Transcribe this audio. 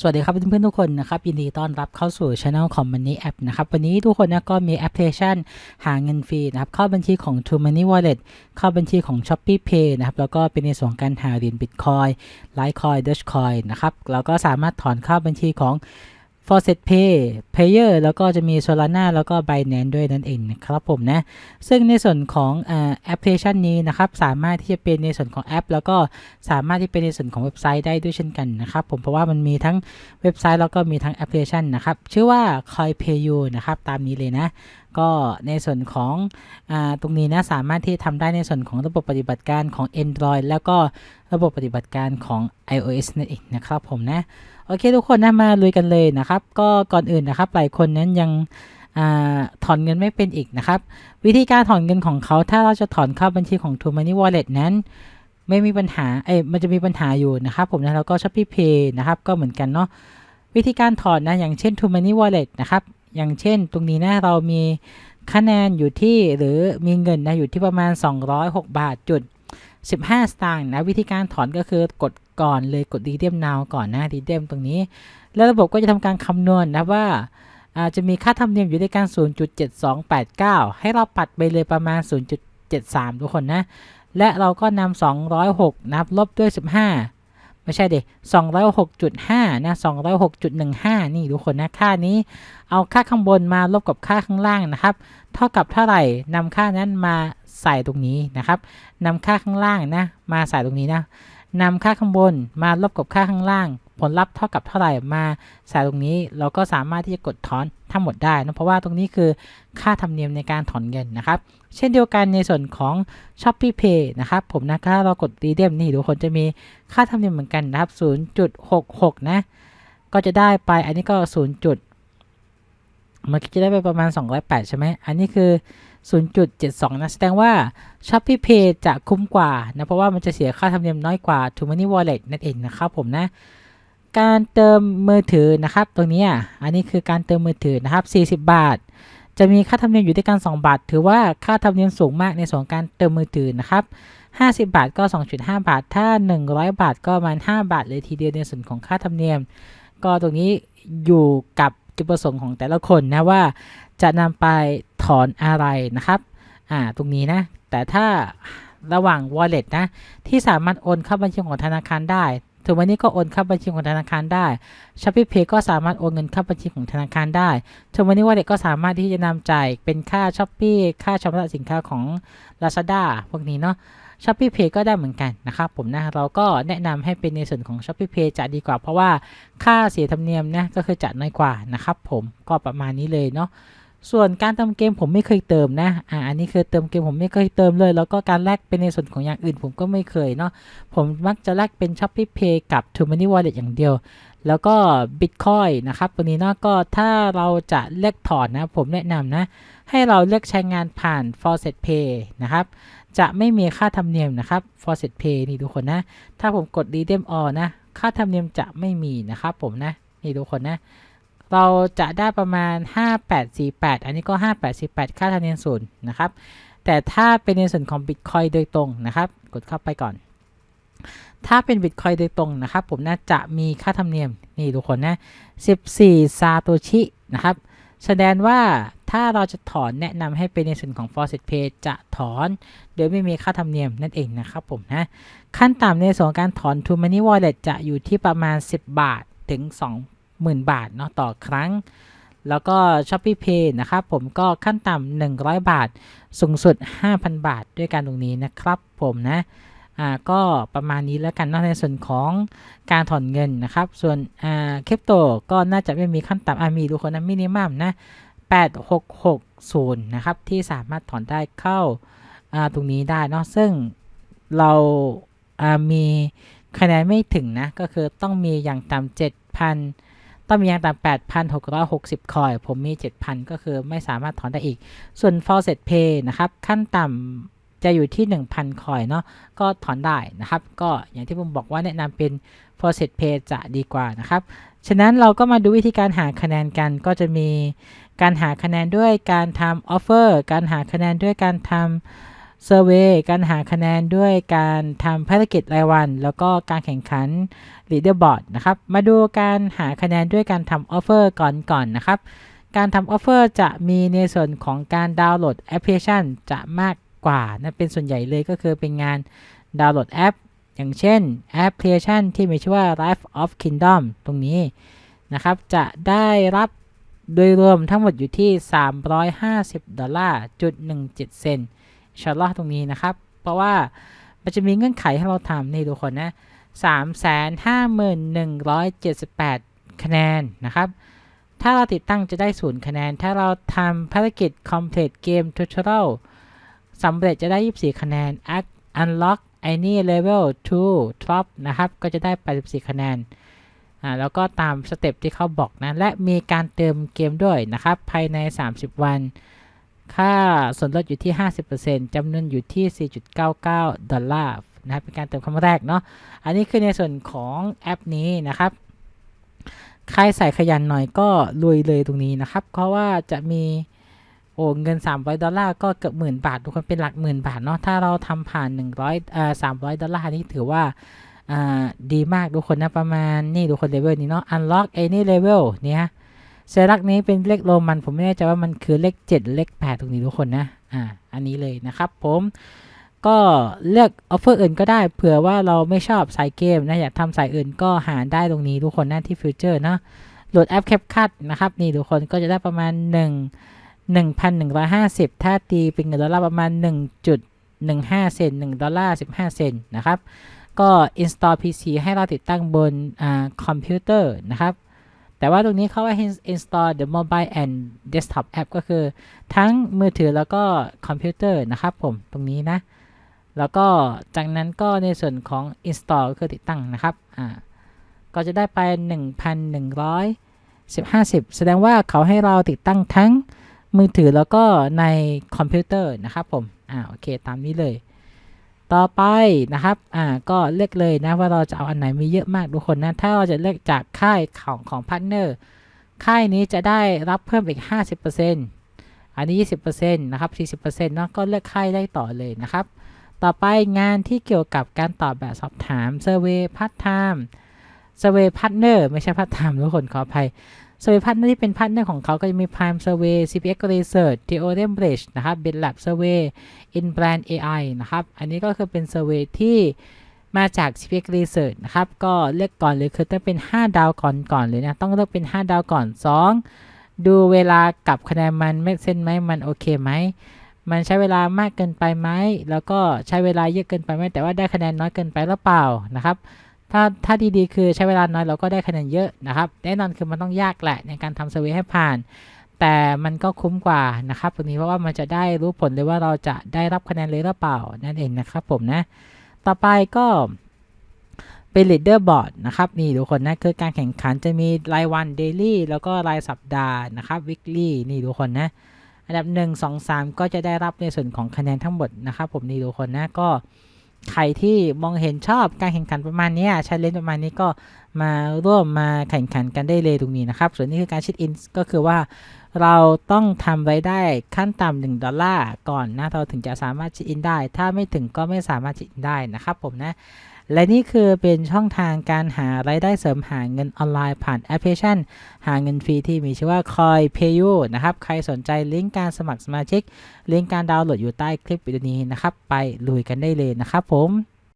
สวัสดีครับเพื่อนๆทุกคนนะครับยินดีต้อนรับเข้าสู่ช anel ของ Money App นะครับวันนี้ทุกคนนะก็มีแอปพลิเคชันหาเงินฟรีนะครับเข้าบัญชีของ True Money Wallet เข้าบัญชีของ Shopee Pay นะครับแล้วก็เป็นในส่วนการหาเหรียญ Bitcoin Litecoin Dogecoin นะครับแล้วก็สามารถถอนเข้าบัญชีของ f o r s e t Pay Payer แล้วก็จะมี Solana แล้วก็ Binance ด้วยนั่นเองนะครับผมนะ ซึ่งในส่วนของแอปพลิเคชันนี้นะครับ สามารถที่จะเป็นในส่วนของแอป แล้วก็สามารถที่เป็นในส่วนของเว็บไซต์ได้ด้วยเช่นกันนะครับผมเพราะว่ามันมีทั้งเว็บไซต์แล้วก็มีทั้งแอปพลิเคชันนะครับ ชื่อว่า CoinPayu นะครับ ตามนี้เลยนะ ก็ในส่วนของอตรงนี้นะสามารถที่ทำได้ในส่วนของระบบปฏิบัติการของ Android แล้วก็ระบบปฏิบัติการของ iOS นั่นเองนะครับผมนะ โอเคทุกคนนะมาลุยกันเลยนะครับ ก็ก่อนอื่นนะครับหลายคนนั้นยังอถอนเงินไม่เป็นอีกนะครับ วิธีการถอนเงินของเขาถ้าเราจะถอนเข้าบัญชีของ True Money Wallet นั้นไม่มีปัญหา เอ้ย มันจะมีปัญหาอยู่นะครับผมนะ แล้วก็ Shopee Pay นะครับ ก็เหมือนกันเนาะ วิธีการถอนนะ อย่างเช่น True Money Wallet นะครับ อย่างเช่น ตรงนี้นะเรามีคะแนนอยู่ที่หรือมีเงินนะอยู่ที่ประมาณ 206 บาทจุด 15 สตางค์นะวิธีการถอนก็คือกดก่อนเลยกด redeem now ก่อนนะ redeem ตรงนี้ แล้วระบบก็จะทำการคำนวณนะว่าอาจะมีค่าธรรมเนียมอยู่ด้วยกัน0.7289 ให้เราปัดไปเลยประมาณ 0.73 ทุกคนนะ และเราก็นำ206 นับลบด้วย 15 ไม่ใช่เด็ก206.5 นะ 206.15 นี่ทุกคนนะ ค่านี้ เอาค่าข้างบนมาลบกับค่าข้างล่างนะครับ เท่ากับเท่าไหร่นำค่านั้นมาใส่ตรงนี้นะครับนำค่าข้างล่างนะ มาใส่ตรงนี้นะ นำค่าข้างบนมาลบกับค่าข้างล่าง ผลลัพธ์เท่ากับเท่าไหร่มาใส่ตรงนี้เราก็สามารถที่จะกดถอนทั้งหมดได้นะเพราะว่าตรงนี้คือค่าธรรมเนียมในการถอนเงินนะครับ เช่นเดียวกันในส่วนของ Shopee Pay นะครับผมนะถ้าเรากด redeem นี่ทุกคนจะมีค่าธรรมเนียมเหมือนกันนะครับ 0.66 นะ ก็จะได้ไปอันนี้ก็ 0. จุดเมื่อกี้จะได้ไปประมาณ 208 ใช่ไหมอันนี้คือ 0.72 นะ แสดงว่า Shopee Pay จะคุ้มกว่านะ เพราะว่ามันจะเสียค่าธรรมเนียมน้อยกว่า True Money Wallet นั่นเองนะครับผมนะ การเติมมือถือนะครับตรงนี้อันนี้คือการเติมมือถือนะครับ 40 บาท จะมีค่าธรรมเนียมอยู่ด้วยกัน2บาท ถือว่าค่าธรรมเนียมสูงมากในส่วนของการเติมมือถือนะครับ50 บาทก็ 2.5 บาท ถ้า 100 บาทก็ประมาณ 5 บาท เลยทีเดียวในส่วนของค่าธรรมเนียม ก็ตรงนี้อยู่กับจุดประสงค์ของแต่ละคนนะว่าจะนำไป ถอนอะไรนะครับ อ่า ตรงนี้นะ แต่ถ้าระหว่าง wallet นะ ที่สามารถโอนเข้าบัญชีของธนาคารได้ถึงวันนี้ก็โอนเข้าบัญชีของธนาคารได้ Shopee Pay ก็สามารถโอนเงินเข้าบัญชีของธนาคารได้ถึงวันนี้ wallet ก็สามารถที่จะนำจ่ายเป็นค่า Shopee ค่าชำระสินค้าของ Lazada พวกนี้เนาะ Shopee Pay ก็ได้เหมือนกันนะครับผมนะ เราก็แนะนำให้เป็นในส่วนของ Shopee Pay จะดีกว่า เพราะว่าค่าเสียธรรมเนียมนะก็คือจะน้อยกว่านะครับผม ก็ประมาณนี้เลยเนาะ ส่วนการเติมเกมผมไม่เคยเติมนะ อ่า อันนี้คือเติมเกมผมไม่เคยเติมเลย แล้วก็การแลกเป็นในส่วนของอย่างอื่นผมก็ไม่เคยเนาะ ผมมักจะแลกเป็น Shopee Pay กับ True Money Wallet อย่างเดียว แล้วก็ Bitcoin นะครับ ตัวนี้เนาะ ก็ถ้าเราจะเลือกถอนนะ ผมแนะนำนะ ให้เราเลือกใช้งานผ่าน Faucet Pay นะครับ จะไม่มีค่าธรรมเนียมนะครับ Faucet Pay นี่ทุกคนนะ ถ้าผมกด Redeem All นะ ค่าธรรมเนียมจะไม่มีนะครับผมนะ นี่ทุกคนนะ เราจะได้ประมาณ 5848 อันนี้ก็ 5848 ค่าธรรมเนียมศูนย์นะครับ แต่ถ้าเป็นในส่วนของ Bitcoin โดยตรงนะครับ กดเข้าไปก่อน ถ้าเป็น Bitcoin โดยตรงนะครับ ผมน่าจะมีค่าธรรมเนียม นี่ทุกคนนะ 14 ซาโตชิ นะครับ แสดงว่าถ้าเราจะถอนแนะนำให้เป็นในส่วนของ Faucet Pay จะถอนโดยไม่มีค่าธรรมเนียมนั่นเองนะครับผมนะ ขั้นต่ำในส่วนการถอน True Money Wallet จะอยู่ที่ประมาณ 10 บาทถึง 2 20,000 บาทเนาะต่อครั้ง แล้วก็ Shopee Pay นะครับผมก็ขั้นต่ำ100 บาท สูงสุด 5,000 บาทด้วยกันตรงนี้นะครับผมนะอ่าก็ประมาณนี้แล้วกันเนาะในส่วนของการถอนเงินนะครับ ส่วนอ่าคริปโตก็น่าจะไม่มีขั้นต่ำอ่ามีทุกคนนะมินิมัมนะ8660 นะครับ ที่สามารถถอนได้เข้าอ่าตรงนี้ได้เนาะซึ่งเราอ่ามีคะแนนไม่ถึงนะ ก็คือต้องมีอย่างต่ำ7,000 ต้องมีอย่างต่ำ8,660 คอย ผมมี 7,000 ก็คือไม่สามารถถอนได้อีก ส่วน Faucet Pay นะครับ ขั้นต่ำจะอยู่ที่ 1,000 คอยเนาะก็ถอนได้นะครับ ก็อย่างที่ผมบอกว่าแนะนำเป็น Faucet Pay จะดีกว่านะครับ ฉะนั้นเราก็มาดูวิธีการหาคะแนนกันก็จะมีการหาคะแนนด้วยการทำ offer การหาคะแนนด้วยการทำ เซอร์เวยการหาคะแนนด้วยการทำภารกิจรายวัน แล้วก็การแข่งขัน Leaderboard นะครับ มาดูการหาคะแนนด้วยการทำออฟเฟอร์ก่อนก่อนนะครับ การทำออฟเฟอร์จะมีในส่วนของการดาวน์โหลดแอปพลิเคชันจะมากกว่านะเป็นส่วนใหญ่เลยก็คือเป็นงานดาวน์โหลดแอป อย่างเช่นแอปพลิเคชันที่มีชื่อว่า Life of Kingdom ตรงนี้นะครับ จะได้รับโดยรวมทั้งหมดอยู่ที่ 350 ดอลลาร์จุด17 เซนต์อิน ชาอัลอตรงนี้นะครับ เพราะว่ามันจะมีเงื่อนไขให้เราทำนี่ทุกคนนะ351,178คะแนนนะครับ ถ้าเราติดตั้งจะได้ศูนย์คะแนน ถ้าเราทำภารกิจ complete game tutorial สำเร็จจะได้ 24 คะแนน unlock any level 2 top นะครับ ก็จะได้ 84 คะแนนอ่าแล้วก็ตามสเต็ปที่เขาบอกนะ และมีการเติมเกมด้วยนะครับ ภายใน 30 วัน ค่าส่วนลดอยู่ที่ 50%จำนวนอยู่ที่ 4.99 ดอลลาร์นะครับเป็นการเติมครั้งแรกเนาะอันนี้คือในส่วนของแอปนี้นะครับ ใครใส่ขยันหน่อยก็รวยเลยตรงนี้นะครับ เพราะว่าจะมีโอ้เงิน 300 ดอลลาร์ก็เกือบหมื่นบาท ทุกคนเป็นหลักหมื่นบาทเนาะถ้าเราทำผ่าน 100เอ่อ300 ดอลลาร์นี่ถือว่าอ่าดีมากทุกคนนะประมาณนี่ทุกคนเลเวลนี้เนาะ unlock any level เนี่ย สัญลักษณ์นี้เป็นเลขโรมัน ผมไม่แน่ใจว่ามันคือเลข 7 เลข8ตรงนี้ทุกคนนะ อ่า อันนี้เลยนะครับผมก็เลือกออฟเฟอร์อื่นก็ได้เผื่อว่าเราไม่ชอบสายเกมนะอยากทำสายอื่นก็หาได้ตรงนี้ทุกคนนะที่ฟิวเจอร์นะโหลดแอป CapCut นะครับนี่ทุกคนก็จะได้ประมาณ 1 1,150 ถ้าตีเป็นเงินดอลลาร์ประมาณ 1.15 เซน1ดอลลาร์15 เซนนะครับ ก็ install PC ให้เราติดตั้งบนอคอมพิวเตอร์นะครับ แต่ว่าตรงนี้เขาว่า install the mobile and desktop app ก็คือทั้งมือถือแล้วก็คอมพิวเตอร์นะครับผมตรงนี้นะ แล้วก็จากนั้นก็ในส่วนของ install ก็คือติดตั้งนะครับอ่าก็จะได้ไป 1,110แสดงว่าเขาให้เราติดตั้งทั้งมือถือแล้วก็ในคอมพิวเตอร์นะครับผม อ่า โอเค ตามนี้เลย ต่อไปนะครับอ่าก็เลือกเลยนะว่าเราจะเอาอันไหนมีเยอะมากทุกคนนะถ้าเราจะเลือกจากค่ายของของพาร์ทเนอร์ค่ายนี้จะได้รับเพิ่มอีก 50%อันนี้ 20%นะครับ 40%เนาะก็เลือกค่ายได้ต่อเลยนะครับ ต่อไปงานที่เกี่ยวกับการตอบแบบสอบถามเซอร์เวยพัฒไทม์เซอร์เวยพาร์ทเนอร์ไม่ใช่พัฒไทม์ทุกคนขออภัย เซอร์เวยพาร์ทเนอร์ที่เป็นพาร์ทเนอร์ของเขาก็จะมี Prime Survey CPX Research Theorem Bridge นะครับ BitLab Survey In Brand AI นะครับ อันนี้ก็คือเป็นเซอร์เวยที่มาจาก CPX Research นะครับ ก็เลือกก่อนเลยคือต้องเป็น 5 ดาวก่อนก่อนเลยนะ ต้องเลือกเป็น 5 ดาวก่อน 2 ดูเวลากับคะแนนมันไม่เส้นไหมมันโอเคไหม มันใช้เวลามากเกินไปไหม แล้วก็ใช้เวลาเยอะเกินไปไหมแต่ว่าได้คะแนนน้อยเกินไปหรือเปล่านะครับ ถ้าถ้าดีๆ คือใช้เวลาน้อยเราก็ได้คะแนนเยอะนะครับ แน่นอนคือมันต้องยากแหละในการทำเซอร์เวยให้ผ่าน แต่มันก็คุ้มกว่านะครับตรงนี้เพราะว่ามันจะได้รู้ผลเลยว่าเราจะได้รับคะแนนเลยหรือเปล่านั่นเองนะครับผมนะ ต่อไปก็เป็น leaderboard นะครับนี่ทุกคนนะคือการแข่งขันจะมีรายวัน daily แล้วก็รายสัปดาห์นะครับ weekly นี่ทุกคนนะอันดับ 1 2 3 ก็จะได้รับในส่วนของคะแนนทั้งหมดนะครับผมนี่ทุกคนนะก็ ใครที่มองเห็นชอบการแข่งขันประมาณนี้ชาเลนจ์ประมาณนี้ก็มาร่วมมาแข่งขันกันได้เลยตรงนี้นะครับ ส่วนนี้คือการชิดอินก็คือว่าเราต้องทำรายได้ขั้นต่ำหนึ่งดอลลาร์ก่อนนะ เราถึงจะสามารถชิดอินได้ ถ้าไม่ถึงก็ไม่สามารถชิดอินได้นะครับผมนะ และนี่คือเป็นช่องทางการหารายได้เสริมหาเงินออนไลน์ผ่านแอปพลิเคชัน หาเงินฟรีที่มีชื่อว่า Coin Payu นะครับ ใครสนใจลิงก์การสมัครสมาชิก ลิงก์การดาวน์โหลดอยู่ใต้คลิปวิดีโอนี้นะครับ ไปลุยกันได้เลยนะครับผม